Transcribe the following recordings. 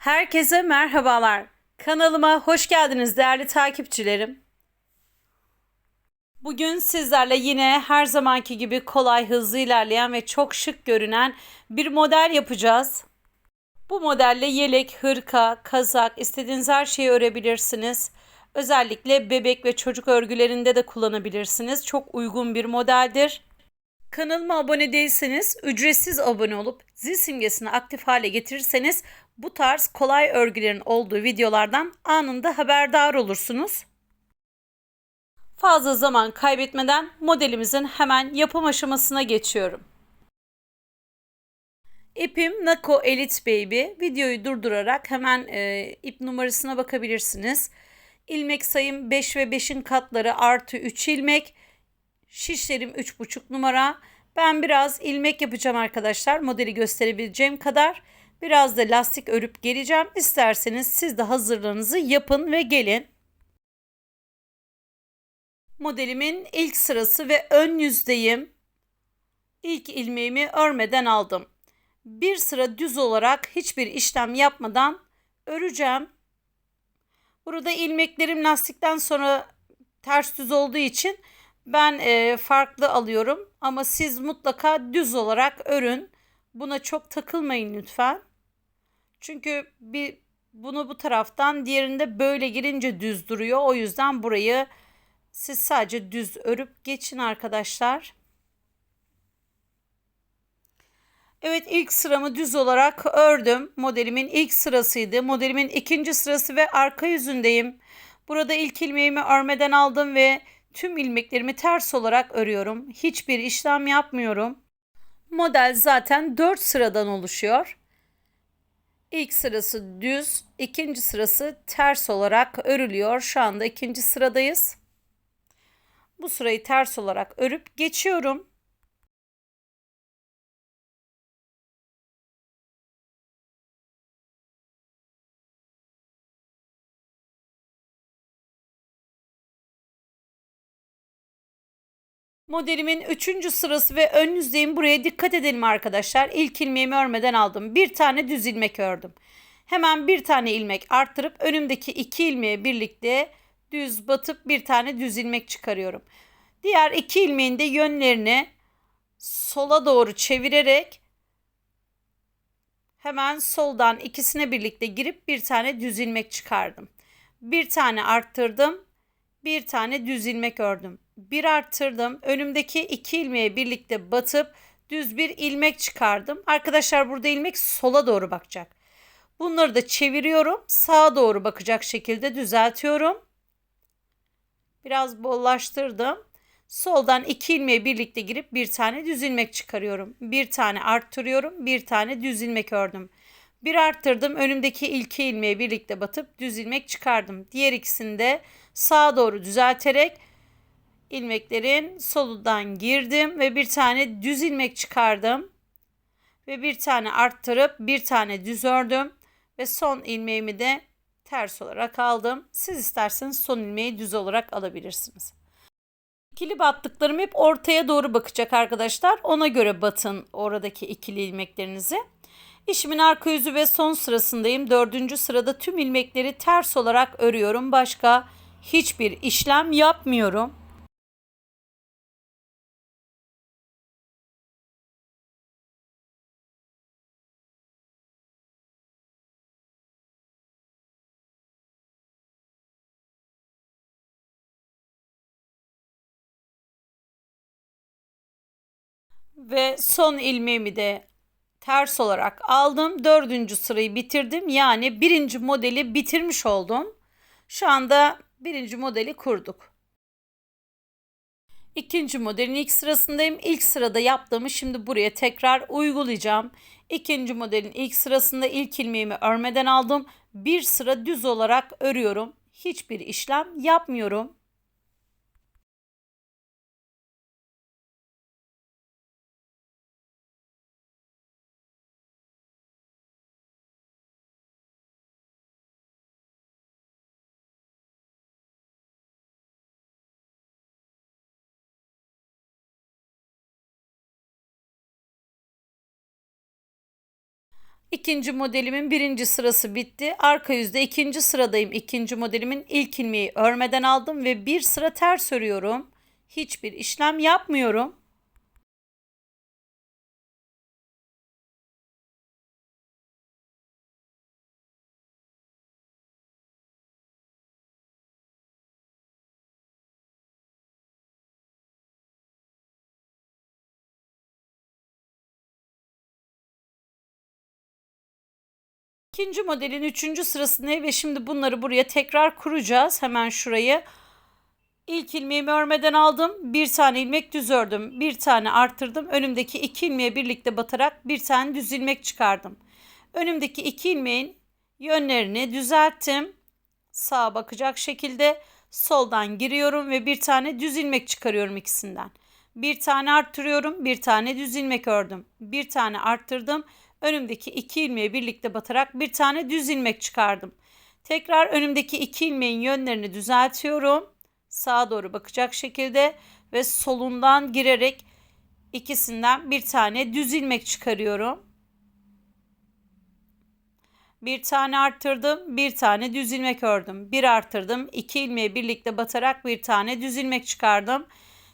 Herkese merhabalar. Kanalıma hoş geldiniz değerli takipçilerim. Bugün sizlerle yine her zamanki gibi kolay, hızlı ilerleyen ve çok şık görünen bir model yapacağız. Bu modelle yelek, hırka, kazak, istediğiniz her şeyi örebilirsiniz. Özellikle bebek ve çocuk örgülerinde de kullanabilirsiniz. Çok uygun bir modeldir. Kanalıma abone değilseniz ücretsiz abone olup zil simgesini aktif hale getirirseniz bu tarz kolay örgülerin olduğu videolardan anında haberdar olursunuz. Fazla zaman kaybetmeden modelimizin hemen yapım aşamasına geçiyorum. İpim Nako Elite Baby. Videoyu durdurarak hemen e, ip numarasına bakabilirsiniz. İlmek sayım 5 ve 5'in katları artı 3 ilmek. Şişlerim 3,5 numara. Ben biraz ilmek yapacağım arkadaşlar. Modeli gösterebileceğim kadar. Biraz da lastik örüp geleceğim. İsterseniz siz de hazırlığınızı yapın ve gelin. Modelimin ilk sırası ve ön yüzdeyim. İlk ilmeğimi örmeden aldım. Bir sıra düz olarak hiçbir işlem yapmadan öreceğim. Burada ilmeklerim lastikten sonra ters düz olduğu için ben e, farklı alıyorum ama siz mutlaka düz olarak örün. Buna çok takılmayın lütfen. Çünkü bir bunu bu taraftan diğerinde böyle girince düz duruyor. O yüzden burayı siz sadece düz örüp geçin arkadaşlar. Evet ilk sıramı düz olarak ördüm. Modelimin ilk sırasıydı. Modelimin ikinci sırası ve arka yüzündeyim. Burada ilk ilmeğimi örmeden aldım ve tüm ilmeklerimi ters olarak örüyorum. Hiçbir işlem yapmıyorum. Model zaten 4 sıradan oluşuyor. İlk sırası düz, ikinci sırası ters olarak örülüyor. Şu anda ikinci sıradayız. Bu sırayı ters olarak örüp geçiyorum. Modelimin 3. sırası ve ön yüzdeyim. Buraya dikkat edelim arkadaşlar. İlk ilmeğimi örmeden aldım. Bir tane düz ilmek ördüm. Hemen bir tane ilmek arttırıp önümdeki iki ilmeği birlikte düz batıp bir tane düz ilmek çıkarıyorum. Diğer iki ilmeğin de yönlerini sola doğru çevirerek hemen soldan ikisine birlikte girip bir tane düz ilmek çıkardım. Bir tane arttırdım. Bir tane düz ilmek ördüm bir arttırdım. Önümdeki iki ilmeği birlikte batıp düz bir ilmek çıkardım. Arkadaşlar burada ilmek sola doğru bakacak. Bunları da çeviriyorum. Sağa doğru bakacak şekilde düzeltiyorum. Biraz bollaştırdım. Soldan iki ilmeği birlikte girip bir tane düz ilmek çıkarıyorum. Bir tane arttırıyorum. Bir tane düz ilmek ördüm. Bir arttırdım. Önümdeki ilki ilmeği birlikte batıp düz ilmek çıkardım. Diğer ikisini de sağa doğru düzelterek ilmeklerin solundan girdim ve bir tane düz ilmek çıkardım. Ve bir tane arttırıp bir tane düz ördüm. Ve son ilmeğimi de ters olarak aldım. Siz isterseniz son ilmeği düz olarak alabilirsiniz. İkili battıklarım hep ortaya doğru bakacak arkadaşlar. Ona göre batın oradaki ikili ilmeklerinizi. İşimin arka yüzü ve son sırasındayım. Dördüncü sırada tüm ilmekleri ters olarak örüyorum. Başka hiçbir işlem yapmıyorum. Ve son ilmeğimi de ters olarak aldım. Dördüncü sırayı bitirdim. Yani birinci modeli bitirmiş oldum. Şu anda birinci modeli kurduk. İkinci modelin ilk sırasındayım. İlk sırada yaptığımı şimdi buraya tekrar uygulayacağım. İkinci modelin ilk sırasında ilk ilmeğimi örmeden aldım. Bir sıra düz olarak örüyorum. Hiçbir işlem yapmıyorum. İkinci modelimin birinci sırası bitti. Arka yüzde ikinci sıradayım. İkinci modelimin ilk ilmeği örmeden aldım ve bir sıra ters örüyorum. Hiçbir işlem yapmıyorum. İkinci modelin üçüncü sırasındayım ve şimdi bunları buraya tekrar kuracağız. Hemen şurayı. İlk ilmeğimi örmeden aldım. Bir tane ilmek düz ördüm. Bir tane arttırdım. Önümdeki iki ilmeğe birlikte batarak bir tane düz ilmek çıkardım. Önümdeki iki ilmeğin yönlerini düzelttim. Sağa bakacak şekilde soldan giriyorum ve bir tane düz ilmek çıkarıyorum ikisinden. Bir tane arttırıyorum, bir tane düz ilmek ördüm. Bir tane arttırdım. Önümdeki iki ilmeği birlikte batarak bir tane düz ilmek çıkardım. Tekrar önümdeki iki ilmeğin yönlerini düzeltiyorum. Sağa doğru bakacak şekilde ve solundan girerek ikisinden bir tane düz ilmek çıkarıyorum. Bir tane arttırdım, bir tane düz ilmek ördüm. Bir arttırdım, iki ilmeği birlikte batarak bir tane düz ilmek çıkardım.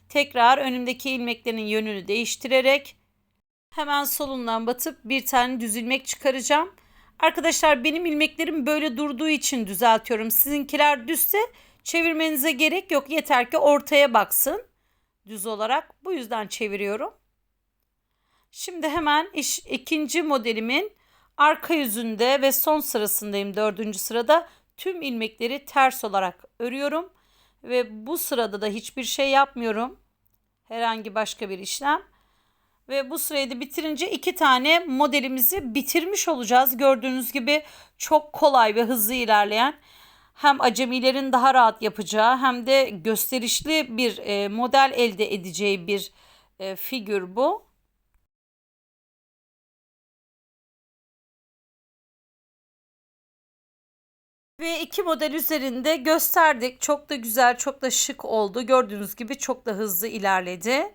Tekrar önümdeki ilmeklerin yönünü değiştirerek hemen solundan batıp bir tane düz ilmek çıkaracağım. Arkadaşlar benim ilmeklerim böyle durduğu için düzeltiyorum. Sizinkiler düzse çevirmenize gerek yok. Yeter ki ortaya baksın düz olarak. Bu yüzden çeviriyorum. Şimdi hemen iş, ikinci modelimin arka yüzünde ve son sırasındayım dördüncü sırada. Tüm ilmekleri ters olarak örüyorum. Ve bu sırada da hiçbir şey yapmıyorum. Herhangi başka bir işlem. Ve bu sırayı da bitirince iki tane modelimizi bitirmiş olacağız. Gördüğünüz gibi çok kolay ve hızlı ilerleyen hem acemilerin daha rahat yapacağı hem de gösterişli bir e, model elde edeceği bir e, figür bu. Ve iki model üzerinde gösterdik. Çok da güzel, çok da şık oldu. Gördüğünüz gibi çok da hızlı ilerledi.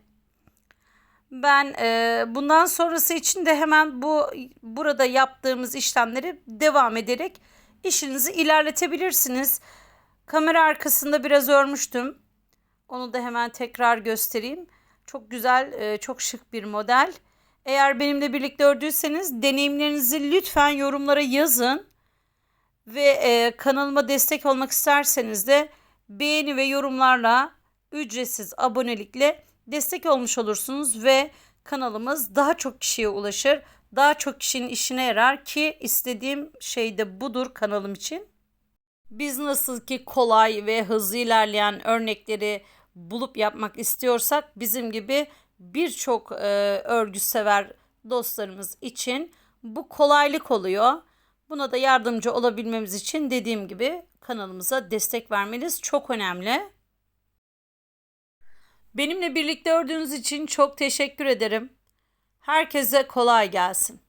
Ben e, bundan sonrası için de hemen bu burada yaptığımız işlemleri devam ederek işinizi ilerletebilirsiniz. Kamera arkasında biraz örmüştüm. Onu da hemen tekrar göstereyim. Çok güzel, e, çok şık bir model. Eğer benimle birlikte ördüyseniz deneyimlerinizi lütfen yorumlara yazın. Ve e, kanalıma destek olmak isterseniz de beğeni ve yorumlarla ücretsiz abonelikle destek olmuş olursunuz ve kanalımız daha çok kişiye ulaşır. Daha çok kişinin işine yarar ki istediğim şey de budur kanalım için. Biz nasıl ki kolay ve hızlı ilerleyen örnekleri bulup yapmak istiyorsak bizim gibi birçok e, örgü dostlarımız için bu kolaylık oluyor. Buna da yardımcı olabilmemiz için dediğim gibi kanalımıza destek vermeniz çok önemli. Benimle birlikte ördüğünüz için çok teşekkür ederim. Herkese kolay gelsin.